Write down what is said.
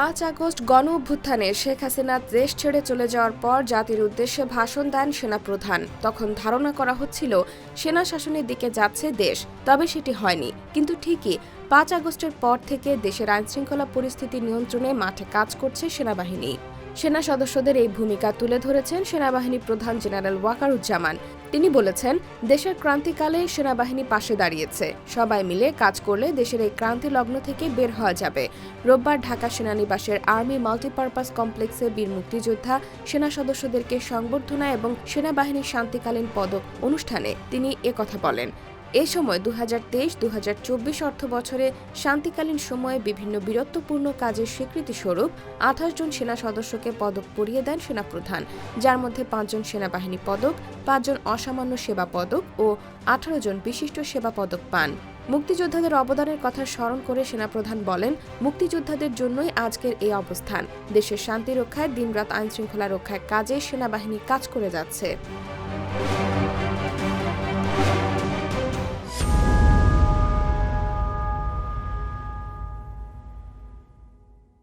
পাঁচ আগস্ট গণ অভ্যুত্থানে শেখ হাসিনা দেশ ছেড়ে চলে যাওয়ার পর জাতির উদ্দেশ্যে ভাষণ দেন সেনাপ্রধান। তখন ধারণা করা হচ্ছিল, সেনা শাসনের দিকে যাচ্ছে দেশ, তবে সেটি হয়নি। কিন্তু ঠিকই, পাঁচ আগস্টের পর থেকে দেশের আইনশৃঙ্খলা পরিস্থিতি নিয়ন্ত্রণে মাঠে কাজ করছে সেনাবাহিনী। সেনা সদস্যদের এই ভূমিকা তুলে ধরেছেন সেনাবাহিনী প্রধান জেনারেল ওয়াকারুজ্জামান। তিনি বলেছেন, দেশের ক্রান্তিকালে সেনাবাহিনী পাশে দাঁড়িয়েছে। সবাই মিলে কাজ করলে দেশের এই ক্রান্তি লগ্ন থেকে বের হওয়া যাবে। রোববার ঢাকা সেনানিবাসের আর্মি মাল্টিপারপাস কমপ্লেক্সে বীর মুক্তিযোদ্ধা, সেনা সদস্যদেরকে সংবর্ধনা এবং সেনাবাহিনীর শান্তিকালীন পদক অনুষ্ঠানে তিনি একথা বলেন। এ সময় দু হাজার তেইশ দু হাজার চব্বিশ অর্থ বছরে শান্তিকালীন সময়ে বিভিন্ন বীরত্বপূর্ণ কাজের স্বীকৃতিস্বরূপ আঠাশ জন সেনা সদস্যকে পদক পরিয়ে দেন সেনাপ্রধান, যার মধ্যে পাঁচজন সেনাবাহিনী পদক পাঁচজন অসামান্য সেবা পদক ও আঠারো জন বিশিষ্ট সেবা পদক পান। মুক্তিযোদ্ধাদের অবদানের কথা স্মরণ করে সেনাপ্রধান বলেন, মুক্তিযোদ্ধাদের জন্যই আজকের এই অবস্থান। দেশের শান্তি রক্ষায় দিনরাত আইনশৃঙ্খলা রক্ষায় কাজে সেনাবাহিনী কাজ করে যাচ্ছে।